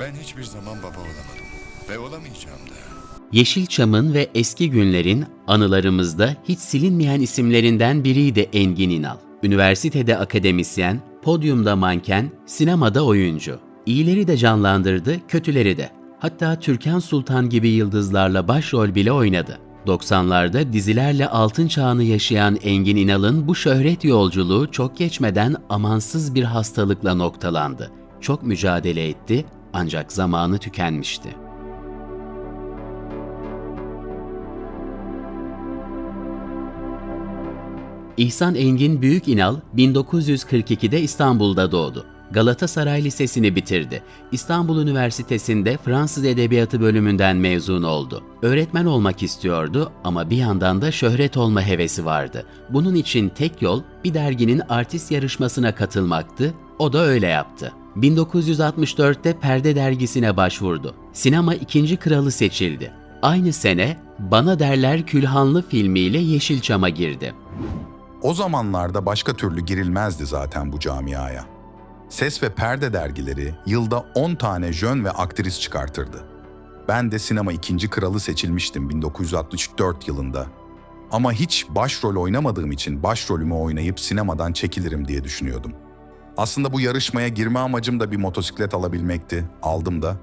Ben hiçbir zaman baba olamadım. Ve olamayacağım da. Yeşilçam'ın ve eski günlerin anılarımızda hiç silinmeyen isimlerinden biriydi Engin İnal. Üniversitede akademisyen, podyumda manken, sinemada oyuncu. İyileri de canlandırdı, kötüleri de. Hatta Türkan Sultan gibi yıldızlarla başrol bile oynadı. 90'larda dizilerle altın çağını yaşayan Engin İnal'ın bu şöhret yolculuğu çok geçmeden amansız bir hastalıkla noktalandı. Çok mücadele etti ancak zamanı tükenmişti. İhsan Engin Büyük İnal 1942'de İstanbul'da doğdu. Galatasaray Lisesi'ni bitirdi. İstanbul Üniversitesi'nde Fransız Edebiyatı bölümünden mezun oldu. Öğretmen olmak istiyordu ama bir yandan da şöhret olma hevesi vardı. Bunun için tek yol bir derginin artist yarışmasına katılmaktı. O da öyle yaptı. 1964'te Perde dergisine başvurdu. Sinema ikinci kralı seçildi. Aynı sene Bana Derler Külhanlı filmiyle Yeşilçam'a girdi. O zamanlarda başka türlü girilmezdi zaten bu camiaya. Ses ve perde dergileri yılda 10 tane jön ve aktris çıkartırdı. Ben de sinema ikinci kralı seçilmiştim 1964 yılında. Ama hiç başrol oynamadığım için başrolümü oynayıp sinemadan çekilirim diye düşünüyordum. Aslında bu yarışmaya girme amacım da bir motosiklet alabilmekti. Aldım da.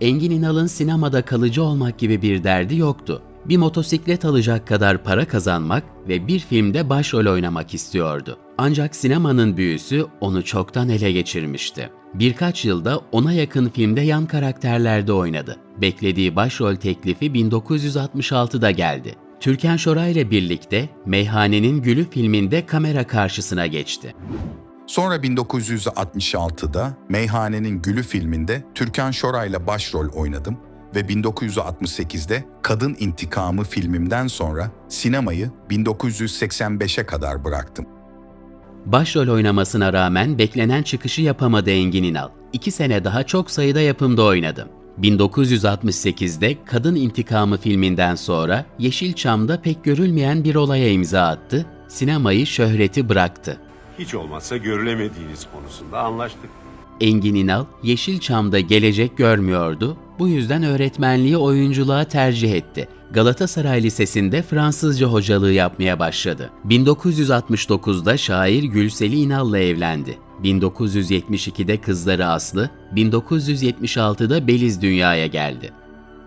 Engin İnal'ın sinemada kalıcı olmak gibi bir derdi yoktu. Bir motosiklet alacak kadar para kazanmak ve bir filmde başrol oynamak istiyordu. Ancak sinemanın büyüsü onu çoktan ele geçirmişti. Birkaç yılda ona yakın filmde yan karakterlerde oynadı. Beklediği başrol teklifi 1966'da geldi. Türkan Şoray ile birlikte Meyhanenin Gülü filminde kamera karşısına geçti. Sonra 1966'da Meyhanenin Gülü filminde Türkan Şoray'la başrol oynadım ve 1968'de Kadın İntikamı filmimden sonra sinemayı 1985'e kadar bıraktım. Başrol oynamasına rağmen beklenen çıkışı yapamadı Engin İnal. İki sene daha çok sayıda yapımda oynadı. 1968'de Kadın İntikamı filminden sonra Yeşilçam'da pek görülmeyen bir olaya imza attı, sinemayı şöhreti bıraktı. Hiç olmazsa görülemediğiniz konusunda anlaştık. Engin İnal, Yeşilçam'da gelecek görmüyordu, bu yüzden öğretmenliği oyunculuğa tercih etti. Galatasaray Lisesi'nde Fransızca hocalığı yapmaya başladı. 1969'da şair Gülseli İnal'la evlendi. 1972'de kızları Aslı, 1976'da Beliz dünyaya geldi.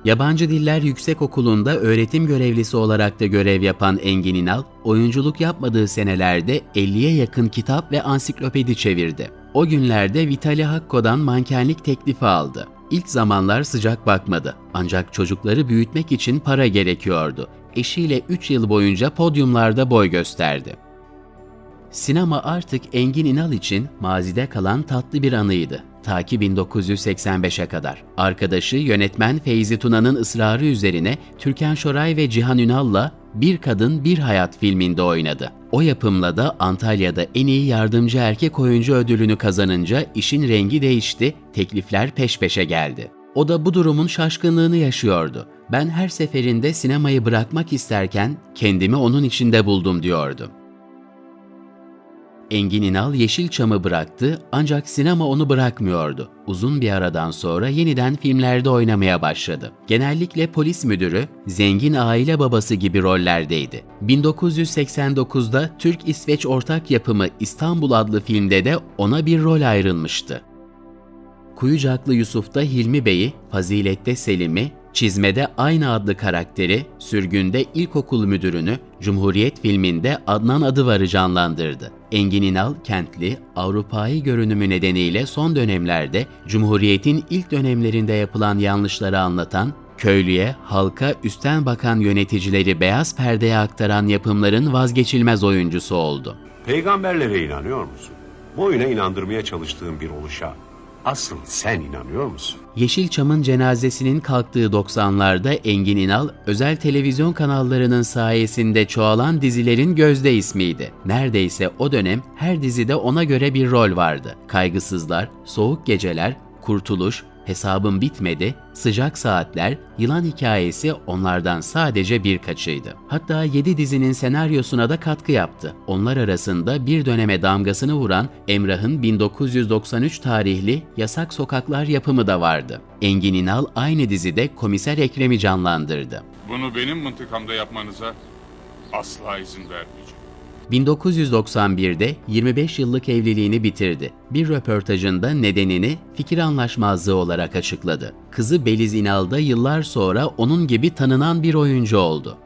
Yabancı Diller Yüksekokulu'nda öğretim görevlisi olarak da görev yapan Engin İnal, oyunculuk yapmadığı senelerde 50'ye yakın kitap ve ansiklopedi çevirdi. O günlerde Vitali Hakko'dan mankenlik teklifi aldı. İlk zamanlar sıcak bakmadı. Ancak çocukları büyütmek için para gerekiyordu. Eşiyle 3 yıl boyunca podyumlarda boy gösterdi. Sinema artık Engin İnal için mazide kalan tatlı bir anıydı. Ta ki 1985'e kadar. Arkadaşı yönetmen Feyzi Tuna'nın ısrarı üzerine Türkan Şoray ve Cihan Ünal'la Bir Kadın Bir Hayat filminde oynadı. O yapımla da Antalya'da en iyi yardımcı erkek oyuncu ödülünü kazanınca işin rengi değişti, teklifler peş peşe geldi. O da bu durumun şaşkınlığını yaşıyordu. Ben her seferinde sinemayı bırakmak isterken kendimi onun içinde buldum diyordu. Engin İnal Yeşilçam'ı bıraktı ancak sinema onu bırakmıyordu. Uzun bir aradan sonra yeniden filmlerde oynamaya başladı. Genellikle polis müdürü, zengin aile babası gibi rollerdeydi. 1989'da Türk-İsveç ortak yapımı İstanbul adlı filmde de ona bir rol ayrılmıştı. Kuyucaklı Yusuf'ta Hilmi Bey'i, Fazilet'te Selim'i, Çizme'de aynı adlı karakteri, Sürgün'de ilkokul müdürünü, Cumhuriyet filminde Adnan Adıvar'ı canlandırdı. Engin İnal, kentli, Avrupa'yı görünümü nedeniyle son dönemlerde Cumhuriyet'in ilk dönemlerinde yapılan yanlışları anlatan, köylüye, halka üstten bakan yöneticileri beyaz perdeye aktaran yapımların vazgeçilmez oyuncusu oldu. Peygamberlere inanıyor musun? Boyuna inandırmaya çalıştığın bir oluşa asıl sen inanıyor musun? Yeşilçam'ın cenazesinin kalktığı 90'larda Engin İnal, özel televizyon kanallarının sayesinde çoğalan dizilerin gözde ismiydi. Neredeyse o dönem her dizide ona göre bir rol vardı. Kaygısızlar, Soğuk Geceler, Kurtuluş, Hesabım bitmedi, Sıcak Saatler, Yılan Hikayesi onlardan sadece birkaçıydı. Hatta 7 dizinin senaryosuna da katkı yaptı. Onlar arasında bir döneme damgasını vuran Emrah'ın 1993 tarihli Yasak Sokaklar yapımı da vardı. Engin İnal aynı dizide Komiser Ekrem'i canlandırdı. Bunu benim mıntıkamda yapmanıza asla izin vermeyeceğim. 1991'de 25 yıllık evliliğini bitirdi. Bir röportajında nedenini fikir anlaşmazlığı olarak açıkladı. Kızı Beliz İnal da yıllar sonra onun gibi tanınan bir oyuncu oldu.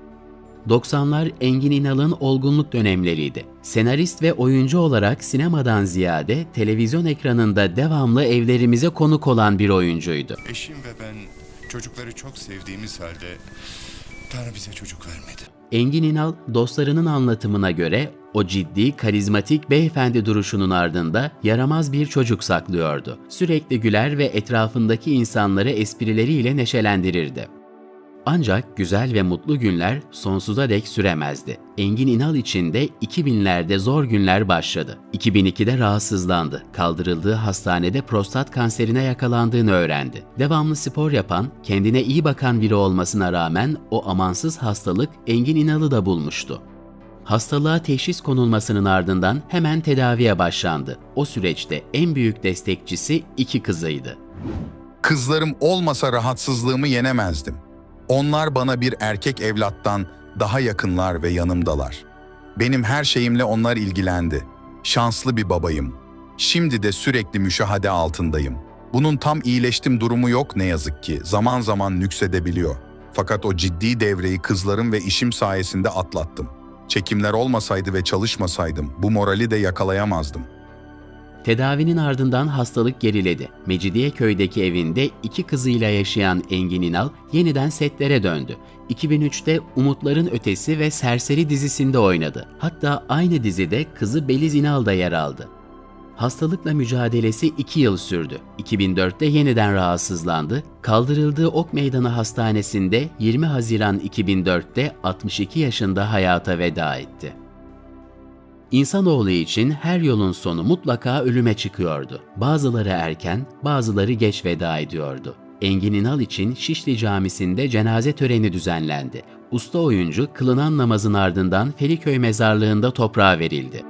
90'lar Engin İnal'ın olgunluk dönemleriydi. Senarist ve oyuncu olarak sinemadan ziyade televizyon ekranında devamlı evlerimize konuk olan bir oyuncuydu. Eşim ve ben çocukları çok sevdiğimiz halde Tanrı bize çocuk vermedi. Engin İnal, dostlarının anlatımına göre o ciddi, karizmatik beyefendi duruşunun ardında yaramaz bir çocuk saklıyordu. Sürekli güler ve etrafındaki insanları esprileriyle neşelendirirdi. Ancak güzel ve mutlu günler sonsuza dek süremezdi. Engin İnal için de 2000'lerde zor günler başladı. 2002'de rahatsızlandı. Kaldırıldığı hastanede prostat kanserine yakalandığını öğrendi. Devamlı spor yapan, kendine iyi bakan biri olmasına rağmen o amansız hastalık Engin İnal'ı da bulmuştu. Hastalığa teşhis konulmasının ardından hemen tedaviye başlandı. O süreçte en büyük destekçisi iki kızıydı. Kızlarım olmasa rahatsızlığımı yenemezdim. Onlar bana bir erkek evlattan daha yakınlar ve yanımdalar. Benim her şeyimle onlar ilgilendi. Şanslı bir babayım. Şimdi de sürekli müşahede altındayım. Bunun tam iyileştim durumu yok ne yazık ki. Zaman zaman nüksedebiliyor. Fakat o ciddi devreyi kızlarım ve işim sayesinde atlattım. Çekimler olmasaydı ve çalışmasaydım bu morali de yakalayamazdım. Tedavinin ardından hastalık geriledi. Mecidiyeköy'deki evinde iki kızıyla yaşayan Engin İnal yeniden setlere döndü. 2003'te Umutların Ötesi ve Serseri dizisinde oynadı. Hatta aynı dizide kızı Beliz İnal da yer aldı. Hastalıkla mücadelesi 2 yıl sürdü. 2004'te yeniden rahatsızlandı. Kaldırıldığı Ok Meydanı Hastanesi'nde 20 Haziran 2004'te 62 yaşında hayata veda etti. İnsanoğlu için her yolun sonu mutlaka ölüme çıkıyordu. Bazıları erken, bazıları geç veda ediyordu. Engin İnal için Şişli Camisi'nde cenaze töreni düzenlendi. Usta oyuncu kılınan namazın ardından Feriköy mezarlığında toprağa verildi.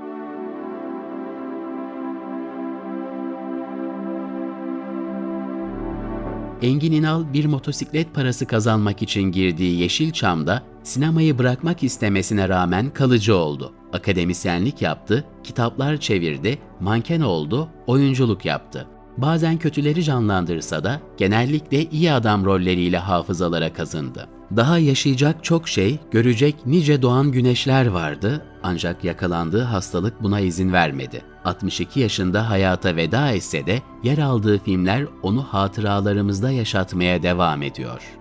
Engin İnal bir motosiklet parası kazanmak için girdiği Yeşilçam'da sinemayı bırakmak istemesine rağmen kalıcı oldu. Akademisyenlik yaptı, kitaplar çevirdi, manken oldu, oyunculuk yaptı. Bazen kötüleri canlandırsa da genellikle iyi adam rolleriyle hafızalara kazındı. Daha yaşayacak çok şey, görecek nice doğan güneşler vardı ancak yakalandığı hastalık buna izin vermedi. 62 yaşında hayata veda etse de yer aldığı filmler onu hatıralarımızda yaşatmaya devam ediyor.